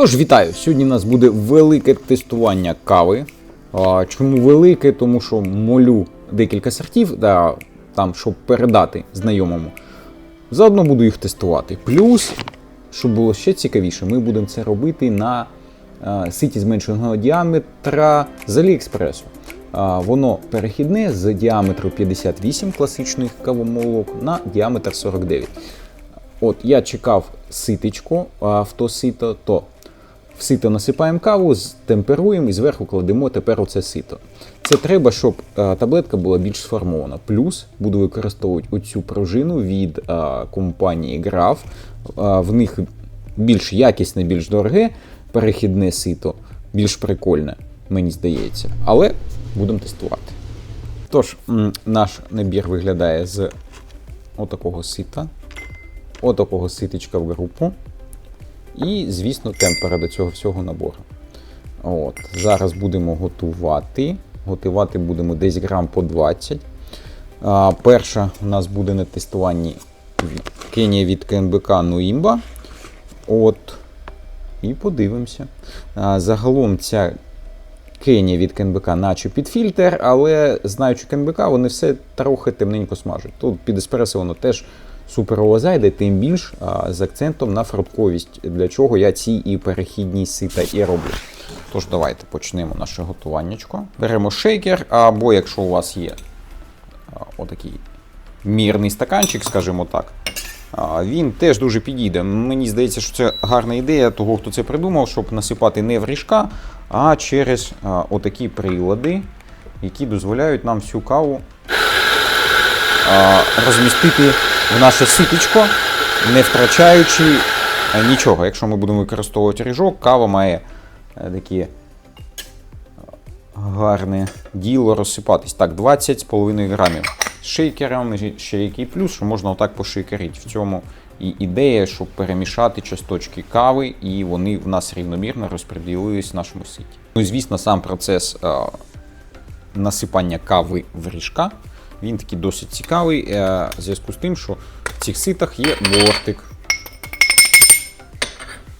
Тож вітаю! Сьогодні у нас буде велике тестування кави. Чому велике? Тому що молю декілька сортів, да, там, щоб передати знайомому. Заодно буду їх тестувати. Плюс, щоб було ще цікавіше, ми будемо це робити на а, ситі зменшеного діаметра з Аліекспресу. Воно перехідне з діаметру 58 класичних кавомолок на діаметр 49. От я чекав ситечко, а в то сито, то в сито насипаємо каву, темперуємо і зверху кладемо тепер оце сито. Це треба, щоб е, таблетка була більш сформована. Плюс буду використовувати оцю пружину від е, компанії Graf. Е, в них більш якісне, більш дороге перехідне сито, більш прикольне, мені здається. Але будемо тестувати. Тож, наш набір виглядає з отакого сита, отакого ситечка в групу. І, звісно, темпера до цього всього набору. От. Зараз будемо готувати. Готувати будемо десь грам по 20. А, перша у нас буде на тестуванні Кенія від КНБК Нуімба. От. І подивимося. А, загалом ця Кенія від КНБК наче під фільтр, але знаючи КНБК, вони все трохи темненько смажать. Тут під еспресо воно теж суперово зайде, тим більш а, з акцентом на фруктковість, для чого я ці і перехідні сита і роблю. Тож давайте почнемо наше готуваннячко. Беремо шейкер, або якщо у вас є отакий мірний стаканчик, скажімо так. Він теж дуже підійде. Мені здається, що це гарна ідея того, хто це придумав, щоб насипати не в ріжка, а через отакі прилади, які дозволяють нам всю каву розмістити в наше ситечко, не втрачаючи е, нічого. Якщо ми будемо використовувати ріжок, кава має е, такі е, гарне діло розсипатись. Так, 20,5 грамів. З шейкером ще який плюс, що можна отак пошейкерити. В цьому і ідея, щоб перемішати часточки кави, і вони в нас рівномірно розподілились в нашому ситі. Ну і звісно, сам процес насипання кави в ріжка. Він такий досить цікавий е, в зв'язку з тим, що в цих ситах є бортик,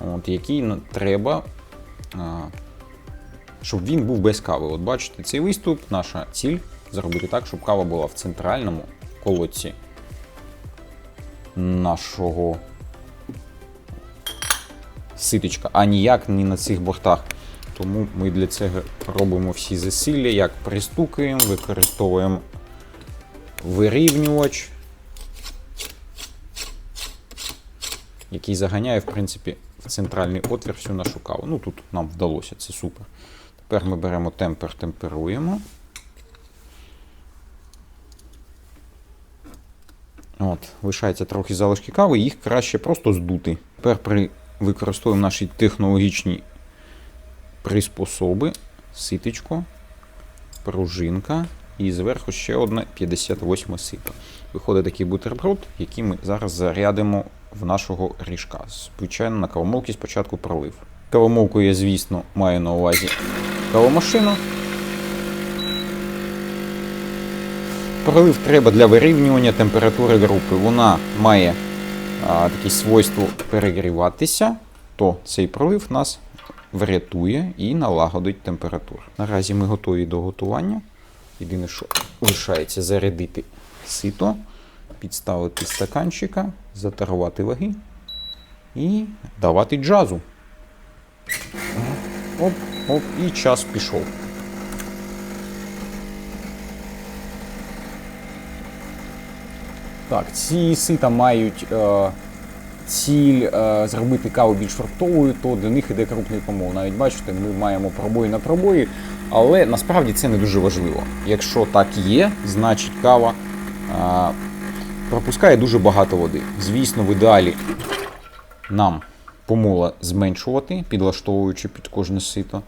от, який треба, е, щоб він був без кави. От бачите, цей виступ, наша ціль зробити так, щоб кава була в центральному колодці нашого ситечка, а ніяк не на цих бортах. Тому ми для цього робимо всі зусилля, як пристукуємо, використовуємо вирівнювач, який заганяє, в принципі, в центральний отвір всю нашу каву. Ну тут нам вдалося, це супер. Тепер ми беремо темпер, темперуємо. От, лишається трохи залишки кави, їх краще просто здути. Тепер при використовуємо наші технологічні приспособи, ситечко, пружинка і зверху ще одне 58 сито. Виходить такий бутерброд, який ми зараз зарядимо в нашого ріжка. Звичайно, на кавомолки спочатку пролив. Кавомолку я, звісно, маю на увазі кавомашину. Пролив треба для вирівнювання температури групи. Вона має а, такі свойство перегріватися, то цей пролив нас врятує і налагодить температуру. Наразі ми готові до готування. Єдине, що лишається зарядити сито, підставити стаканчика, затарувати ваги і давати джазу. Оп, оп, і час пішов. Так, ці сита мають е, ціль е, зробити каву більш фруктовою, то для них іде крупний помол. Навіть бачите, ми маємо пробої на пробої, але насправді це не дуже важливо. Якщо так є, значить кава е, пропускає дуже багато води. Звісно, в ідеалі нам помола зменшувати, підлаштовуючи під кожне сито.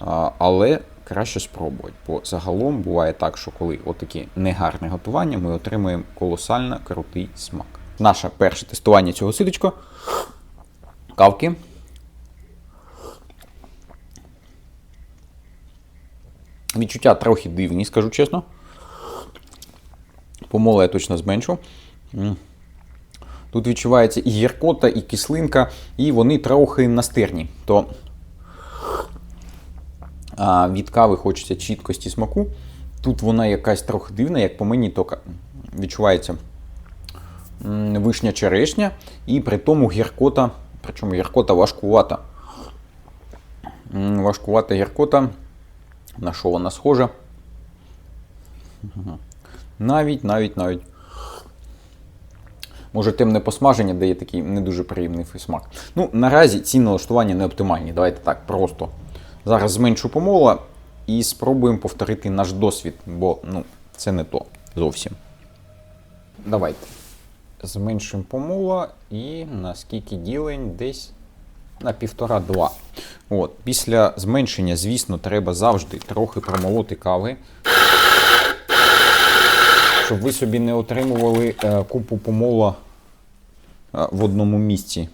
А, Але краще спробувати, бо загалом буває так, що коли отаке негарне готування, ми отримуємо колосально крутий смак. Наше перше тестування цього ситочка. Кавки. Відчуття трохи дивні, скажу чесно. Помола я точно зменшу. Тут відчувається і гіркота, і кислинка, і вони трохи настирні. То від кави хочеться чіткості смаку. Тут вона якась трохи дивна, як по мені, то відчувається вишня черешня, і при тому гіркота, причому гіркота важкувата. Важкувата гіркота. На що вона схожа? Навіть, навіть, навіть. Може, темне посмаження дає такий не дуже приємний смак. Ну, наразі ці налаштування не оптимальні. Давайте так, просто. Зараз зменшу помола і спробуємо повторити наш досвід, бо ну, це не то зовсім. Давайте. Зменшуємо помола і на скільки ділень десь на півтора-два. От. Після зменшення, звісно, треба завжди трохи промолоти кави. Щоб ви собі не отримували е, купу помола е, в одному місці.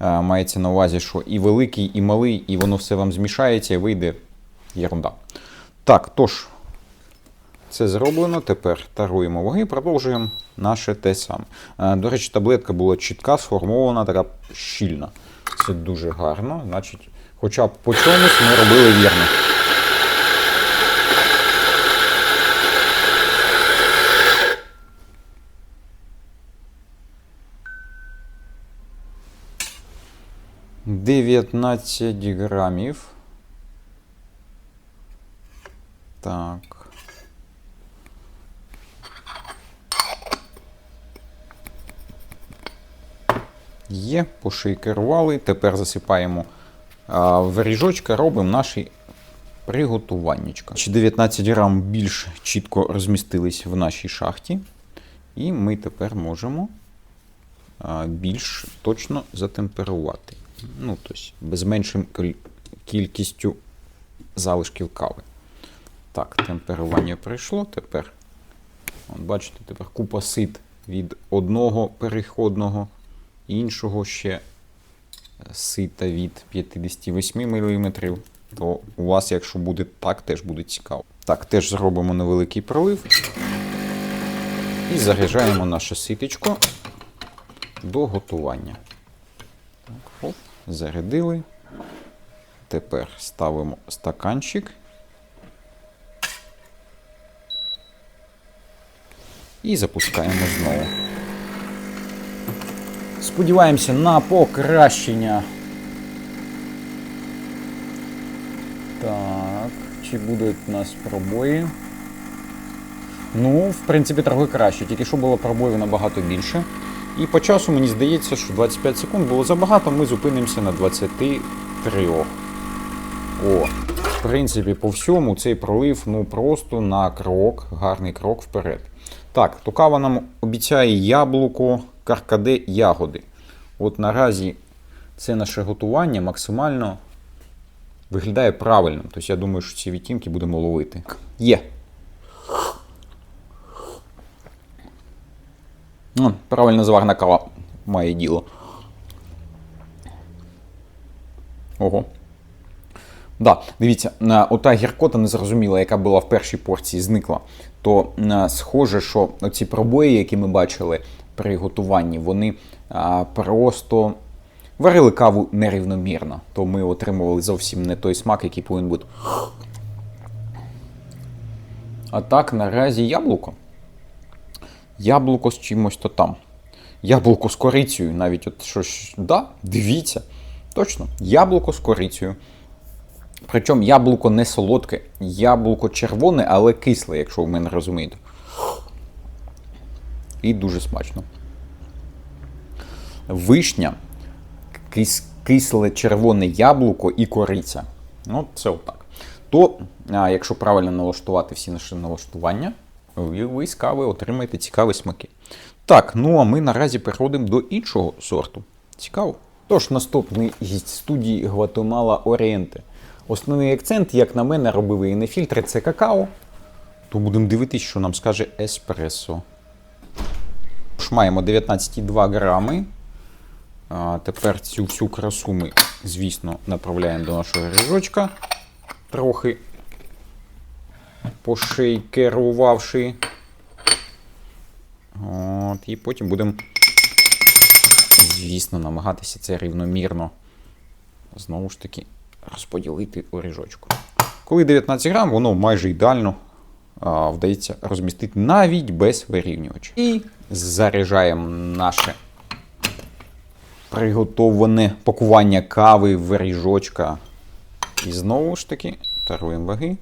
Е, мається на увазі, що і великий, і малий, і воно все вам змішається і вийде ерунда. Так, тож, це зроблено. Тепер таруємо ваги, продовжуємо наше те саме. До речі, таблетка була чітка, сформована, така щільна. Це дуже гарно. Значить, хоча б по чомусь ми робили вірно. Дев'ятнадцять грамів. Так. Є, пошейкерували. Тепер засипаємо а, в ріжочка, робимо наші приготуваннячка. Чи 19 грам більш чітко розмістились в нашій шахті. І ми тепер можемо більш точно затемперувати. Ну, тобто, без меншим кількістю залишків кави. Так, темперування пройшло. Тепер, от бачите, тепер купа сит від одного переходного, іншого ще сита від 58 мм. То у вас, якщо буде так, теж буде цікаво. Так, теж зробимо невеликий пролив. І заряджаємо наше ситечко до готування. Так, оп, зарядили. Тепер ставимо стаканчик. І запускаємо знову. Сподіваємося на покращення. Так, чи будуть у нас пробої? Ну, в принципі, трохи краще. Тільки що було пробоїв набагато більше. І по часу мені здається, що 25 секунд було забагато, ми зупинимося на 23. О, в принципі, по всьому цей пролив ну просто на крок, гарний крок вперед. Так, то кава нам обіцяє яблуко, каркаде, ягоди. От наразі це наше готування максимально виглядає правильним. Тобто я думаю, що ці відтінки будемо ловити. Є. Ну, правильно зварна кава має діло. Ого. Да, дивіться, ота гіркота незрозуміла, яка була в першій порції, зникла. То е, схоже, що ці пробої, які ми бачили при готуванні, вони просто варили каву нерівномірно. То ми отримували зовсім не той смак, який повинен бути. А так, наразі яблуко. Яблуко з чимось то там. Яблуко з корицею, навіть от щось. Да, дивіться. Точно, яблуко з корицею. Причому яблуко не солодке, яблуко червоне, але кисле, якщо ви мене розумієте. І дуже смачно. Вишня, кис, кисле червоне яблуко і кориця. Ну, це отак. То, якщо правильно налаштувати всі наші налаштування, ви, з кави отримаєте цікаві смаки. Так, ну а ми наразі переходимо до іншого сорту. Цікаво. Тож, наступний гість студії Гватемала Орієнте. Основний акцент, як на мене, робив і не фільтри, це какао. То будемо дивитися, що нам скаже еспресо. Тож Маємо 19,2 грами. Тепер цю всю красу ми, звісно, направляємо до нашого ріжочка. Трохи пошейкерувавши. От, і потім будемо звісно, намагатися це рівномірно знову ж таки розподілити у ріжочку. Коли 19 грам, воно майже ідеально вдається розмістити навіть без вирівнювача. І заряджаємо наше приготовлене пакування кави в ріжочка. І знову ж таки таруємо ваги.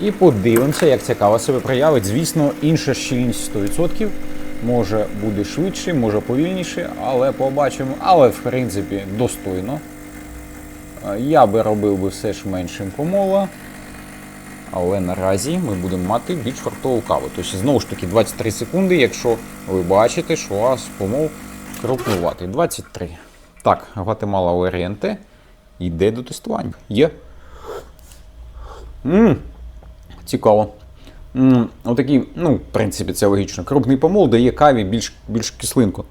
І подивимося, як ця кава себе проявить. Звісно, інша щільність 100%. Може буде швидше, може повільніше, але побачимо. Але в принципі достойно. Я би робив би все ж меншим помола. Але наразі ми будемо мати більш фартову каву. Тобто, знову ж таки, 23 секунди, якщо ви бачите, що у вас помол крупнуватий. 23. Так, Гватемала Орієнте йде до тестування. Є. Ммм, цікаво. М, Отакий, ну, в принципі, це логічно. Крупний помол дає каві більш, більш кислинку.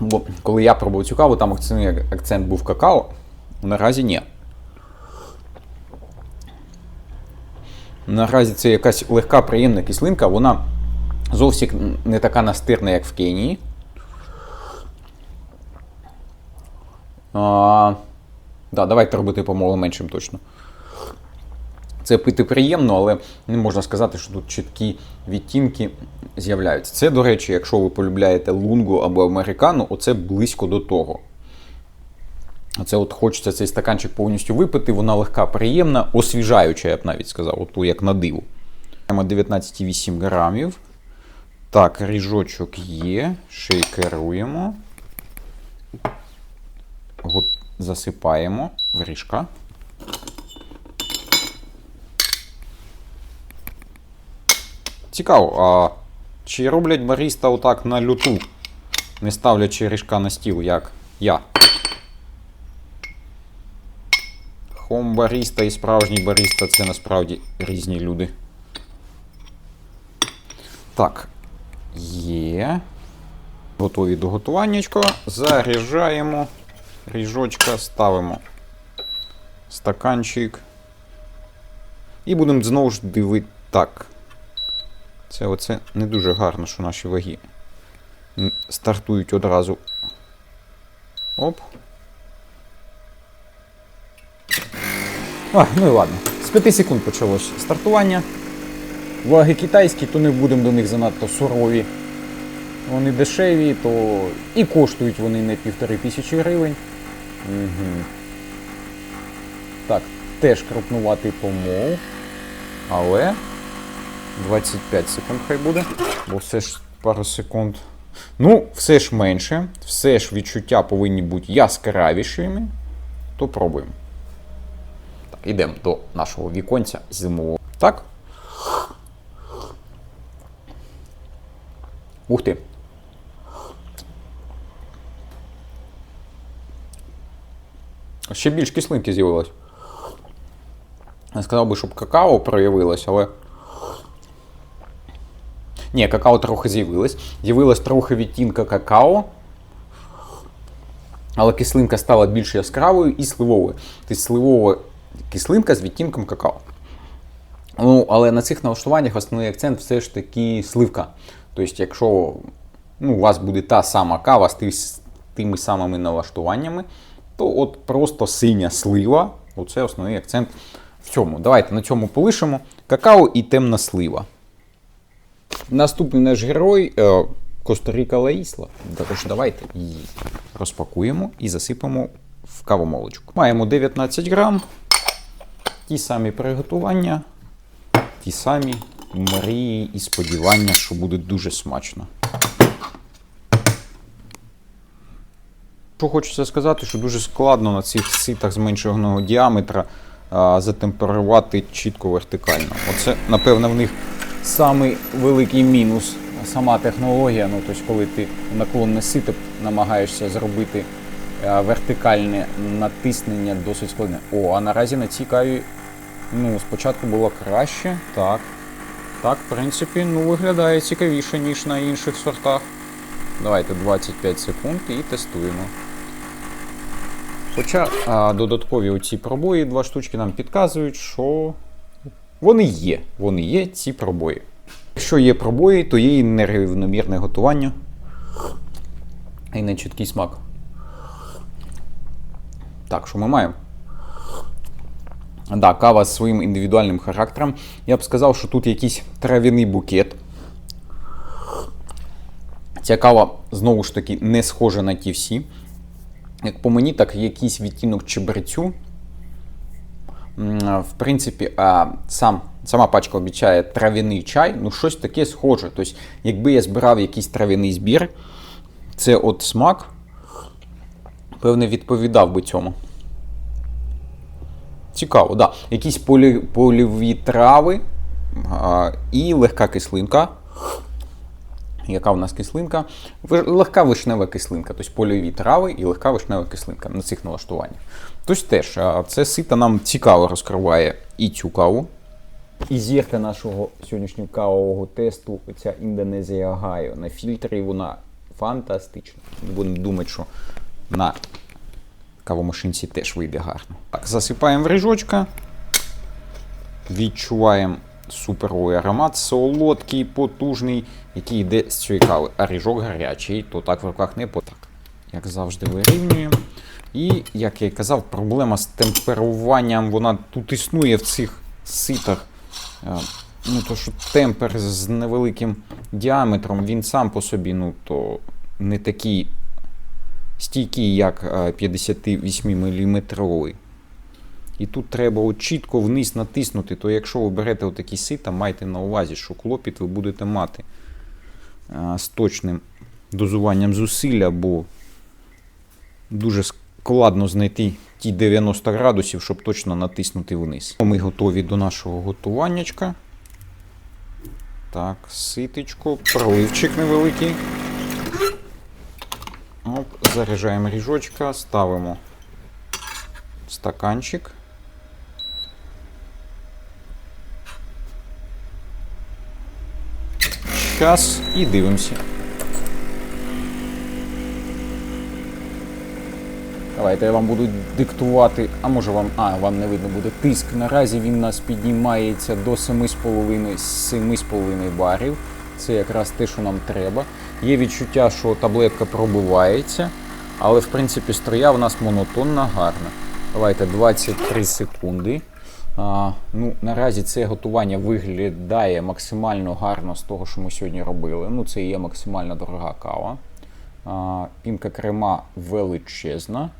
Бо коли я пробував цю каву, там акцент був какао. Наразі ні. Наразі це якась легка приємна кислинка, вона зовсім не така настирна, як в Кенії. А, да, давайте робити помолу меншим точно. Це пити приємно, але не можна сказати, що тут чіткі відтінки з'являються. Це, до речі, якщо ви полюбляєте лунгу або американу, оце близько до того. Оце от хочеться цей стаканчик повністю випити, вона легка, приємна, освіжаюча, я б навіть сказав, оту як на диву. Маємо 19,8 грамів. Так, ріжочок є, шейкеруємо. Го- Засипаємо в ріжка. Цікаво, а чи роблять баріста отак на люту, не ставлячи ріжка на стіл, як я? Хом баріста і справжній баріста це насправді різні люди. Так, є. Готові до готуваннячка. Заряджаємо ріжочка, ставимо стаканчик. І будемо знову ж дивити так. Це оце не дуже гарно, що наші ваги стартують одразу. Оп. А, ну і ладно. З 5 секунд почалось стартування. Ваги китайські, то не будемо до них занадто сурові. Вони дешеві, то і коштують вони не півтори тисячі гривень. Угу. Так, теж крупнуватий помол. Але 25 секунд хай буде. Бо все ж пару секунд. Ну, все ж менше, все ж відчуття повинні бути яскравішими. То пробуємо. Так, йдемо до нашого віконця зимового. Так. Ух ти. Ще більш кислинки з'явилось. Я сказав би, щоб какао проявилось, але. Ні, какао трохи з'явилось. З'явилось трохи відтінка какао. Але кислинка стала більш яскравою і сливовою. Тобто сливова кислинка з відтінком какао. Ну, але на цих налаштуваннях основний акцент все ж таки сливка. Тобто, якщо ну, у вас буде та сама кава з тими самими налаштуваннями, то от просто синя слива оце основний акцент в цьому. Давайте на цьому полишимо какао і темна слива. Наступний наш герой е, Коста-Ріка Лаїсла. Тож давайте її розпакуємо і засипемо в кавомолочку. Маємо 19 грам. Ті самі приготування, ті самі мрії і сподівання, що буде дуже смачно. Що хочеться сказати, що дуже складно на цих ситах зменшеного діаметра а, затемперувати чітко вертикально. Оце, напевно, в них самий великий мінус. Сама технологія, ну тобто, коли ти наклонне сито намагаєшся зробити вертикальне натиснення досить складне. О, а наразі на цій каві ну, спочатку було краще. Так. Так, в принципі, ну, виглядає цікавіше, ніж на інших сортах. Давайте 25 секунд і тестуємо. Хоча а, додаткові оці пробої, два штучки нам підказують, що вони є. Вони є, ці пробої. Якщо є пробої, то є і нерівномірне готування і нечіткий смак. Так, що ми маємо? Да, кава з своїм індивідуальним характером. Я б сказав, що тут якийсь трав'яний букет. Ця кава знову ж таки не схожа на ті всі. Як по мені, так якийсь відтінок чебрецю. В принципі, сам, сама пачка обіцяє трав'яний чай, ну щось таке схоже. Тобто, якби я збирав якийсь трав'яний збір, це от смак, певне, відповідав би цьому. Цікаво, да. Якісь полі, польові трави а, і легка кислинка. Яка в нас кислинка? Легка вишнева кислинка, тобто польові трави і легка вишнева кислинка на цих налаштуваннях. Тобто теж це сито нам цікаво розкриває і цю каву. І зірка нашого сьогоднішнього кавового тесту, ця Індонезія Гайо. На фільтрі вона фантастична. Будемо думати, що на кавомашинці теж вийде гарно. Так, засипаємо в ріжочка. Відчуваємо суперовий аромат, солодкий, потужний, який йде з цієї кави. А ріжок гарячий, то так в руках не потак. Як завжди, вирівнюємо. І, як я й казав, проблема з темперуванням, вона тут існує в цих ситах. Е, Ну, то що темпер з невеликим діаметром, він сам по собі, ну, то не такий стійкий, як е, 58 мм. І тут треба от чітко вниз натиснути, то якщо ви берете отакі сита, майте на увазі, що клопіт ви будете мати е, з точним дозуванням зусилля, бо дуже складно знайти ті 90 градусів, щоб точно натиснути вниз. Ми готові до нашого готуваннячка. Так, ситечко, проливчик невеликий. Оп, заряджаємо ріжочка, ставимо стаканчик. Час і дивимося. Давайте я вам буду диктувати, а може вам. А, вам не видно буде тиск. Наразі він нас піднімається до 7,5 7,5 барів. Це якраз те, що нам треба. Є відчуття, що таблетка пробивається, але в принципі строя в нас монотонна, гарна. Давайте 23 секунди. А, ну, наразі це готування виглядає максимально гарно з того, що ми сьогодні робили. Ну, це є максимально дорога кава. А, пінка крема величезна.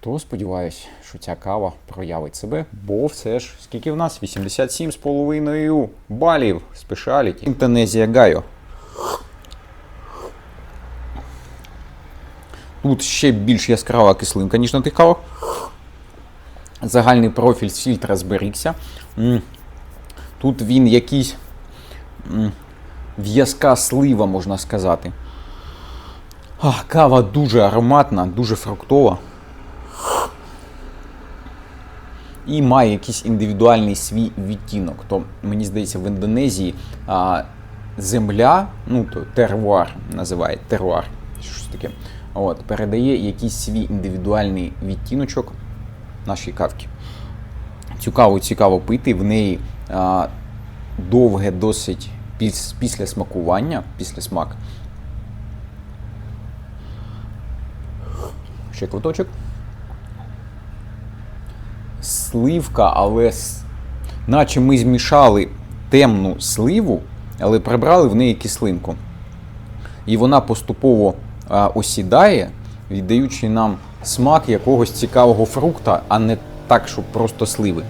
То сподіваюсь, що ця кава проявить себе, бо все ж скільки в нас? 87,5 балів спешаліті. Інтонезія Гайо. Тут ще більш яскрава кислинка, ніж на тих кавах. Загальний профіль з фільтра зберігся. Тут він якийсь в'язка слива, можна сказати. А, кава дуже ароматна, дуже фруктова. І має якийсь індивідуальний свій відтінок. То мені здається, в Індонезії а, земля, ну то тервуар називають теруар, щось таке. От, передає якийсь свій індивідуальний відтіночок нашій кавці. Цю каву цікаво пити, в неї а, довге досить піс, після смакування, після смак. Ще квиточок. Сливка, але наче ми змішали темну сливу, але прибрали в неї кислинку. І вона поступово осідає, віддаючи нам смак якогось цікавого фрукта, а не так, щоб просто сливи.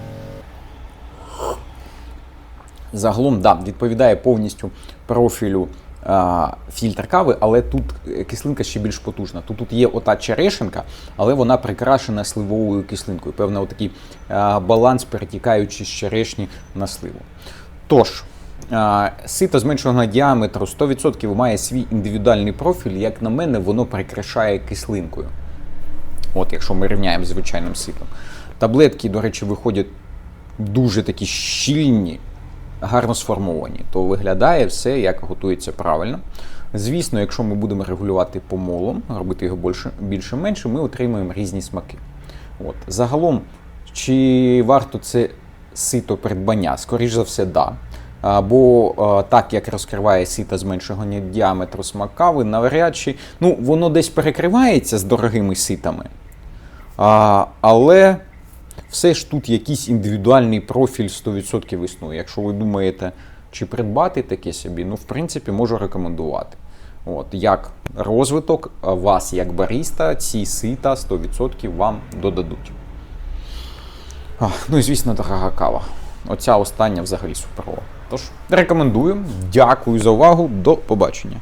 Загалом, да, відповідає повністю профілю а, фільтр кави, але тут е, кислинка ще більш потужна. Тут, тут є ота черешенка, але вона прикрашена сливовою кислинкою. Певно, отакий а, баланс, перетікаючи з черешні на сливу. Тож, сито зменшеного діаметру 100% має свій індивідуальний профіль. Як на мене, воно прикрашає кислинкою. От, якщо ми рівняємо з звичайним ситом. Таблетки, до речі, виходять дуже такі щільні, гарно сформовані, то виглядає все як готується правильно. Звісно, якщо ми будемо регулювати помолом, робити його більше, менше, ми отримаємо різні смаки. От. Загалом, чи варто це сито придбання? Скоріш за все, да. А, Бо так як розкриває сіта зменшування діаметру смак кави, навряд чи ну, воно десь перекривається з дорогими ситами. А, але все ж тут якийсь індивідуальний профіль 100% існує. Якщо ви думаєте, чи придбати таке собі, ну, в принципі, можу рекомендувати. От, як розвиток вас, як баріста, ці сита 100% вам додадуть. А, ну і звісно, дорога кава. Оця остання взагалі суперова. Тож, рекомендую. Дякую за увагу. До побачення.